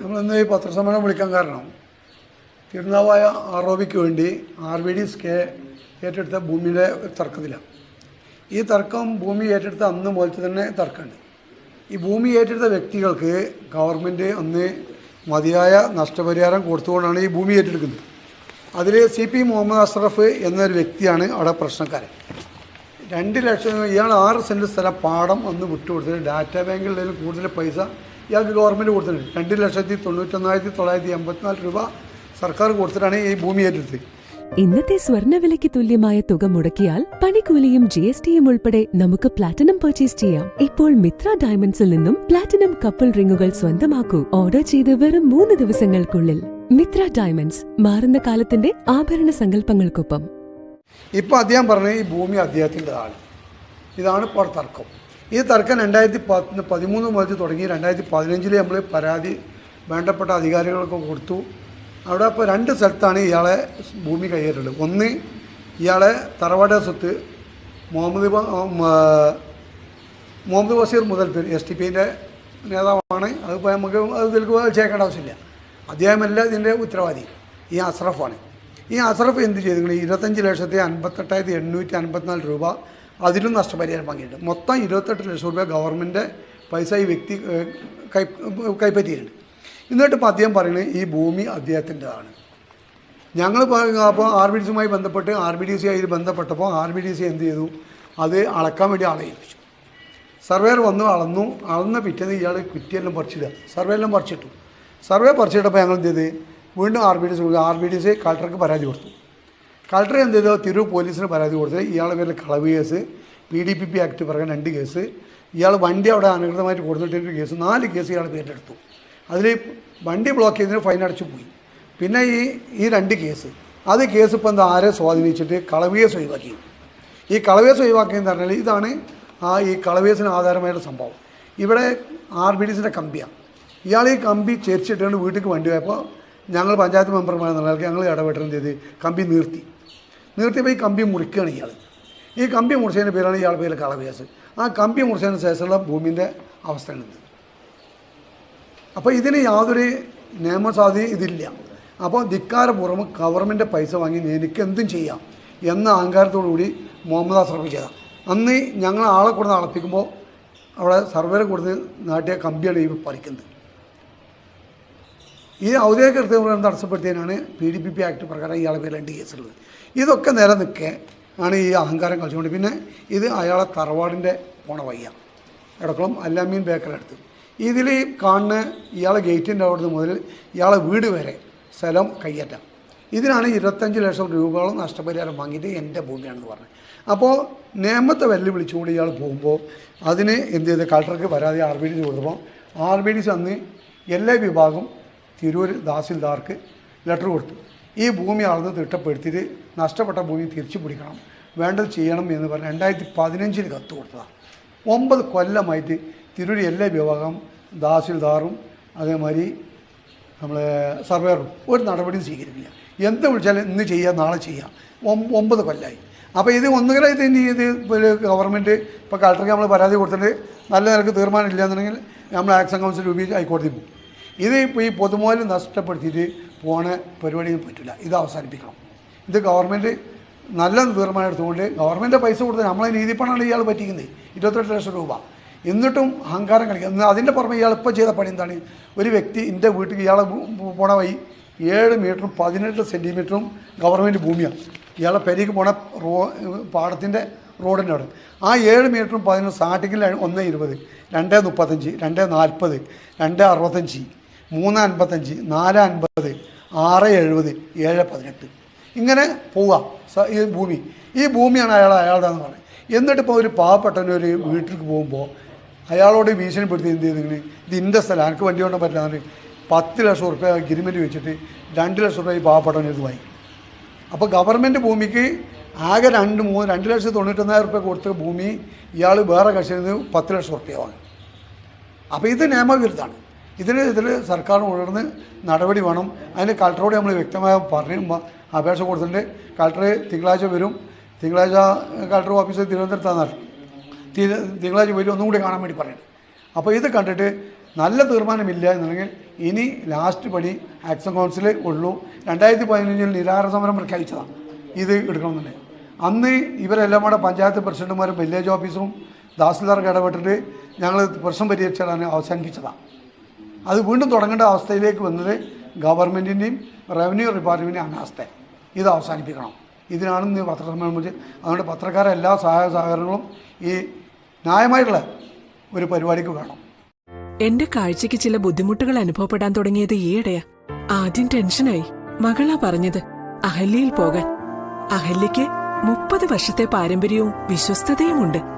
നമ്മളിന്ന് ഈ പത്രസമ്മേളനം വിളിക്കാൻ കാരണം. തിരുനാവായ ആർ ഒ ബിക്ക് വേണ്ടി ആർ ബി ഡി സ്കെ ഏറ്റെടുത്ത ഭൂമിയുടെ തർക്കത്തിലാണ്. ഈ തർക്കം ഭൂമി ഏറ്റെടുത്ത അന്ന് മുതൽ തന്നെ തർക്കമുണ്ട് ഈ ഭൂമി ഏറ്റെടുത്ത വ്യക്തികൾക്ക് ഗവൺമെന്റ് അന്ന് മതിയായ നഷ്ടപരിഹാരം കൊടുത്തുകൊണ്ടാണ് ഈ ഭൂമി ഏറ്റെടുക്കുന്നത്. അതിൽ സി പി മുഹമ്മദ് അഷ്റഫ് എന്നൊരു വ്യക്തിയാണ് അവിടെ പ്രശ്നക്കാരൻ. രണ്ട് ലക്ഷം ഇയാൾ ആറ് സെന്റ് സ്ഥലം പാടം ഒന്ന് വിട്ടുകൊടുത്തിട്ട് ഡാറ്റാ ബാങ്കിൽ കൂടുതൽ പൈസ ഇയാൾക്ക് ഗവൺമെന്റ് കൊടുത്തിട്ടുണ്ട്. രണ്ട് ലക്ഷത്തി തൊണ്ണൂറ്റൊന്നായിരത്തി തൊള്ളായിരത്തി എൺപത്തിനാല് രൂപ സർക്കാർ കൊടുത്തിട്ടാണ് ഈ ഭൂമി ഏറ്റെടുത്തത്. ഇന്നത്തെ സ്വർണവിലയ്ക്ക് തുല്യമായ തുക മുടക്കിയാൽ പണിക്കൂലിയും ജി എസ് ടിയും ഉൾപ്പെടെ നമുക്ക് പ്ലാറ്റിനം പർച്ചേസ് ചെയ്യാം. ഇപ്പോൾ മിത്ര ഡയമണ്ട്സിൽ നിന്നും പ്ലാറ്റിനം കപ്പിൾ റിങ്ങുകൾ സ്വന്തമാക്കൂ. ഓർഡർ ചെയ്ത് വെറും മൂന്ന് ദിവസങ്ങൾക്കുള്ളിൽ. മിത്ര ഡയമണ്ട്സ് മാറുന്ന കാലത്തിന്റെ ആഭരണ സങ്കല്പങ്ങൾക്കൊപ്പം. ഇപ്പൊ അദ്ദേഹം പറഞ്ഞ ഈ ഭൂമി അദ്ദേഹത്തിന്റെതാണ്. ഇതാണ് ഇപ്പോൾ തർക്കം. ഈ തർക്കം രണ്ടായിരത്തി പത്ത് പതിമൂന്ന് മുതൽ തുടങ്ങി രണ്ടായിരത്തി പതിനഞ്ചിൽ നമ്മൾ പരാതി വേണ്ടപ്പെട്ട അധികാരികൾക്ക് കൊടുത്തു. അവിടെ ഇപ്പോൾ രണ്ട് സ്ഥലത്താണ് ഇയാളെ ഭൂമി കൈയേറുള്ളത് ഒന്ന് ഇയാളെ തറവാട സ്വത്ത് മുഹമ്മദ് മുഹമ്മദ് ബഷീർ മുതൽ എസ് ടി പിന്റെ നേതാവാണ്. അതിപ്പോൾ നമുക്ക് അത് ഇതിലേക്ക് ചേക്കേണ്ട ആവശ്യമില്ല. അദ്ദേഹമല്ല ഇതിന്റെ ഉത്തരവാദി. ഈ അസ്രഫാണ് ഈ അസ്രഫ് എന്ത് ചെയ്തു? ഇരുപത്തഞ്ച് ലക്ഷത്തി അൻപത്തെട്ടായിരത്തി എണ്ണൂറ്റി അൻപത്തിനാല് രൂപ അതിലും നഷ്ടപരിഹാരം വാങ്ങിയിട്ടുണ്ട് മൊത്തം ഇരുപത്തെട്ട് ലക്ഷം രൂപ ഗവൺമെന്റ് പൈസ ഈ വ്യക്തി കൈ കൈപ്പറ്റിയിട്ടുണ്ട്. എന്നിട്ട് ഇപ്പോൾ അദ്ദേഹം പറയുന്നത് ഈ ഭൂമി അദ്ദേഹത്തിന്റെതാണ്. ഞങ്ങൾ അപ്പോൾ ആർ ബി ഡി സിയുമായി ബന്ധപ്പെട്ട് ആർ ബി ഡി സി ആയി ബന്ധപ്പെട്ടപ്പോൾ ആർ ബി ഡി സി എന്ത് ചെയ്തു? അത് അളക്കാൻ വേണ്ടി ആളെ ഏൽപ്പിച്ചു. സർവേർ വന്നു അളന്നു. അളന്ന പിറ്റേന്ന് ഇയാൾ കുറ്റിയെല്ലാം പറിച്ചിടുക. സർവേ എല്ലാം പറിച്ചിട്ടു. സർവേ പറിച്ചിട്ടപ്പോൾ ഞങ്ങൾ എന്ത് ചെയ്ത്? വീണ്ടും R B D C R B D C കളക്ടർക്ക് പരാതി കൊടുത്തു. കളക്ടർ എന്ത് ചെയ്തു? തിരൂർ പോലീസിന് പരാതി കൊടുത്ത്. ഇയാളുടെ പേരിൽ കളവ് case P D P P act പ്രകാരം രണ്ട് കേസ്. ഇയാൾ വണ്ടി അവിടെ അനധികൃതമായിട്ട് കൊടുത്തിട്ടൊരു കേസ്. നാല് കേസ് ഇയാൾ പേരിലെടുത്തു. അതിൽ വണ്ടി ബ്ലോക്ക് ചെയ്തതിന് ഫൈൻ അടച്ചു പോയി. പിന്നെ ഈ ഈ രണ്ട് കേസ്. അത് കേസ് ഇപ്പം എന്താ ആരെ സ്വാധീനിച്ചിട്ട്? കളവിയേസ് ഒഴിവാക്കി. ഈ കളവേസ് ഒഴിവാക്കിയെന്ന് പറഞ്ഞാൽ ഇതാണ് ആ ഈ കളവേസിന് ആധാരമായുള്ള സംഭവം. ഇവിടെ ആർ ബി ഡി സിന്റെ കമ്പിയാണ് ഇയാൾ ഈ കമ്പി ചേർച്ചിട്ടുകൊണ്ട് വീട്ടിലേക്ക് വണ്ടി പോയപ്പോൾ ഞങ്ങൾ പഞ്ചായത്ത് മെമ്പർമാരെന്നുള്ള ഞങ്ങൾ ഇടപെട്ടെന്ന് ചെയ്ത്? കമ്പി നിർത്തി. നിർത്തിയപ്പോൾ ഈ കമ്പി മുറിക്കുകയാണ് ഇയാൾ. ഈ കമ്പി മുറിച്ചതിന്റെ പേരാണ് ഇയാൾ പേര് കളവ്യാസ്. ആ കമ്പി മുറിച്ചതിന് ശേഷമുള്ള ഭൂമിന്റെ അവസ്ഥയാണിത് അപ്പോൾ ഇതിന് യാതൊരു നിയമസാധ്യത ഇതില്ല അപ്പോൾ ധിക്കാരപൂർവം ഗവൺമെന്റ് പൈസ വാങ്ങി എനിക്ക് എന്തും ചെയ്യാം എന്ന അഹങ്കാരത്തോടു കൂടി മുഹമ്മദ് അസ്രഫ് അന്ന് ഞങ്ങൾ ആളെ കൊടുത്ത് അളപ്പിക്കുമ്പോൾ അവിടെ സർവേരെ കൊടുത്ത് നാട്ടിയ കമ്പിയാണ് ഈ പറിക്കുന്നത്. ഈ ഔദ്യോഗിക കൃത്യപ്രകാരം തടസ്സപ്പെടുത്തിയതിനാണ് P D P P act പ്രകാരം ഇയാളെ പേര് രണ്ട് കേസുള്ളത് ഇതൊക്കെ നിലനിൽക്കെ നിൽക്കെ ആണ് ഈ അഹങ്കാരം കളിച്ചുകൊണ്ട്. പിന്നെ ഇത് അയാളെ തറവാടിന്റെ പോണ വയ്യ. എടക്കുളം അല്ലാമീൻ ബേക്കർ അടുത്ത്. ഇതിൽ കാണുന്ന ഇയാളെ ഗേറ്റിന്റെ അവിടുന്ന് മുതൽ ഇയാളെ വീട് വരെ സ്ഥലം കയ്യേറ്റം. ഇതിനാണ് ഇരുപത്തഞ്ച് ലക്ഷം രൂപയോളം നഷ്ടപരിഹാരം വാങ്ങിയിട്ട് എന്റെ ഭൂമിയാണെന്ന് പറഞ്ഞത്. അപ്പോൾ നിയമത്തെ വെല്ലുവിളിച്ചുകൊണ്ട് ഇയാൾ പോകുമ്പോൾ അതിന് എന്ത് ചെയ്ത്? കളക്ടർക്ക് പരാതി ആർ ബി ഡി സി കൊടുത്തപ്പോൾ ആർ ബി ഡി ചെന്ന് എല്ലാ വിഭാഗം തിരൂർ തഹസിൽദാർക്ക് ലെറ്റർ കൊടുത്തു. ഈ ഭൂമി അളന്ന് തിട്ടപ്പെടുത്തിയിട്ട് നഷ്ടപ്പെട്ട ഭൂമി തിരിച്ചു പിടിക്കണം. വേണ്ടത് ചെയ്യണം എന്ന് പറഞ്ഞ് രണ്ടായിരത്തി പതിനഞ്ചിൽ കത്ത് കൊടുത്തതാണ്. ഒമ്പത് കൊല്ലമായിട്ട് തിരൂർ എല്ലാ വിഭാഗം തഹസിൽദാറും അതേമാതിരി നമ്മളെ സർവേറും ഒരു നടപടിയും സ്വീകരിക്കില്ല. എന്ത് വിളിച്ചാലും ഇന്ന് ചെയ്യാം നാളെ ചെയ്യാം. ഒമ്പ- ഒമ്പത് കൊല്ലമായി അപ്പോൾ ഇത് ഒന്നുകിൽ ഇത് ഇനി ഇത് ഗവൺമെന്റ് ഇപ്പോൾ കളക്ടർക്ക് നമ്മൾ പരാതി കൊടുത്തിട്ട് നല്ല നിലയ്ക്ക് തീരുമാനമില്ല എന്നുണ്ടെങ്കിൽ നമ്മൾ ആക്ഷൻ കൗൺസിൽ രൂപീകരിച്ച് ഹൈക്കോടതി പോകും. ഇത് ഇപ്പോൾ ഈ പൊതുമോലി നഷ്ടപ്പെടുത്തിയിട്ട് പോണ പരിപാടി പറ്റില്ല ഇത് അവസാനിപ്പിക്കണം. ഇത് ഗവൺമെന്റ് നല്ല തീരുമാനം എടുത്തുകൊണ്ട് ഗവൺമെന്റ് പൈസ കൊടുത്ത് നമ്മളെ നീതിപ്പണമാണ് ഇയാൾ പറ്റിക്കുന്നത്. ഇരുപത്തെട്ട് ലക്ഷം രൂപ. എന്നിട്ടും അഹങ്കാരം കളിക്കുക അതിന്റെ പുറമെ ഇയാൾ ഇപ്പോൾ ചെയ്ത പണി എന്താണ്? ഒരു വ്യക്തി എന്റെ വീട്ടിൽ ഇയാളെ പോണ വഴി ഏഴ് മീറ്ററും പതിനെട്ട് സെന്റിമീറ്ററും ഗവൺമെന്റ് ഭൂമിയാണ്. ഇയാളെ പെരിക്ക് പോണ റോ പാടത്തിന്റെ റോഡിന്റെ അവിടെ. ആ ഏഴ് മീറ്ററും പതിനൊന്ന് സ്റ്റാർട്ടിങ്ങിൽ ഒന്ന് ഇരുപത് രണ്ട് മുപ്പത്തഞ്ച് രണ്ട് നാൽപ്പത് രണ്ട് അറുപത്തഞ്ച്. മൂന്ന് അൻപത്തഞ്ച് നാല് അൻപത് ആറ് എഴുപത് ഏഴ് പതിനെട്ട്. ഇങ്ങനെ പോവുക. സ- ഈ ഭൂമി. ഈ ഭൂമിയാണ് അയാൾ അയാളുടെ എന്ന് പറയുന്നത് എന്നിട്ട് ഇപ്പോൾ ഒരു പാവപ്പെട്ടവൻ ഒരു വീട്ടിലേക്ക് പോകുമ്പോൾ അയാളോട് ഭീഷണിപ്പെടുത്തി എന്ത് ചെയ്തിങ്ങനെ ഇത് ഇന്റെ സ്ഥലം എനിക്ക് വണ്ടി എന്ന് പറഞ്ഞ് പത്ത് ലക്ഷം റുപ്യ അഗ്രിമെന്റ് വെച്ചിട്ട് രണ്ട് ലക്ഷം റുപ്യ ഈ പാവപ്പെട്ടവന് ഇത് വാങ്ങി. അപ്പോൾ ഗവൺമെന്റ് ഭൂമിക്ക് ആകെ രണ്ട് മൂന്ന് രണ്ട് ലക്ഷത്തി തൊണ്ണൂറ്റൊന്നായിരം റുപ്യ കൊടുത്ത ഭൂമി ഇയാൾ വേറെ കക്ഷിയിൽ നിന്ന് പത്ത് ലക്ഷം റുപ്യ വാങ്ങി. അപ്പോൾ ഇത് നിയമവിരുദ്ധമാണ്. ഇതിന് ഇതിൽ സർക്കാർ ഉണർന്ന് നടപടി വേണം. അതിന് കളക്ടറോട് നമ്മൾ വ്യക്തമായ പറഞ്ഞു അപേക്ഷ കൊടുത്തിട്ടുണ്ട്. കളക്ടർ തിങ്കളാഴ്ച വരും. തിങ്കളാഴ്ച കളക്ടർ ഓഫീസ് തിരുവനന്തപുരത്താണ് തിങ്കളാഴ്ച വരും. ഒന്നും കൂടി കാണാൻ വേണ്ടി പറയുന്നത് അപ്പോൾ ഇത് കണ്ടിട്ട് നല്ല തീരുമാനമില്ല എന്നുണ്ടെങ്കിൽ ഇനി ലാസ്റ്റ് പണി ആക്ഷൻ കൗൺസിൽ ഉള്ളൂ. രണ്ടായിരത്തി പതിനഞ്ചിൽ നിരാഹാര സമരം പ്രഖ്യാപിച്ചതാണ്. ഇത് എടുക്കണമെന്നുണ്ടെങ്കിൽ അന്ന് ഇവരെല്ലാം കൂടെ പഞ്ചായത്ത് പ്രസിഡന്റുമാരും വില്ലേജ് ഓഫീസും തഹസിൽദാർക്ക് ഇടപെട്ടിട്ട് ഞങ്ങൾ പ്രശ്നം പരിഹരിച്ചാലാണ് അവസാനിപ്പിച്ചതാണ്. അത് വീണ്ടും തുടങ്ങേണ്ട അവസ്ഥയിലേക്ക് വന്നത് ഗവൺമെന്റിന്റെയും റവന്യൂ ഡിപ്പാർട്ട്മെന്റിന്റെയും അനാസ്ഥ. ഇത് അവസാനിപ്പിക്കണം. ഇതിനാണ് ഇന്ന് പത്രസമ്മേളനം അതുകൊണ്ട് പത്രക്കാരെ എല്ലാ സഹായ സഹകരണങ്ങളും ഈ ന്യായമായിട്ടുള്ള ഒരു പരിപാടിക്ക് വേണം. എന്റെ കാഴ്ചക്ക് ചില ബുദ്ധിമുട്ടുകൾ അനുഭവപ്പെടാൻ തുടങ്ങിയത് ഈയിടെയാ. ആദ്യം ടെൻഷനായി. മകളാ പറഞ്ഞത് അഹല്യയിൽ പോകാൻ. അഹല്യയ്ക്ക് മുപ്പത് വർഷത്തെ പാരമ്പര്യവും വിശ്വസ്തതയുമുണ്ട്.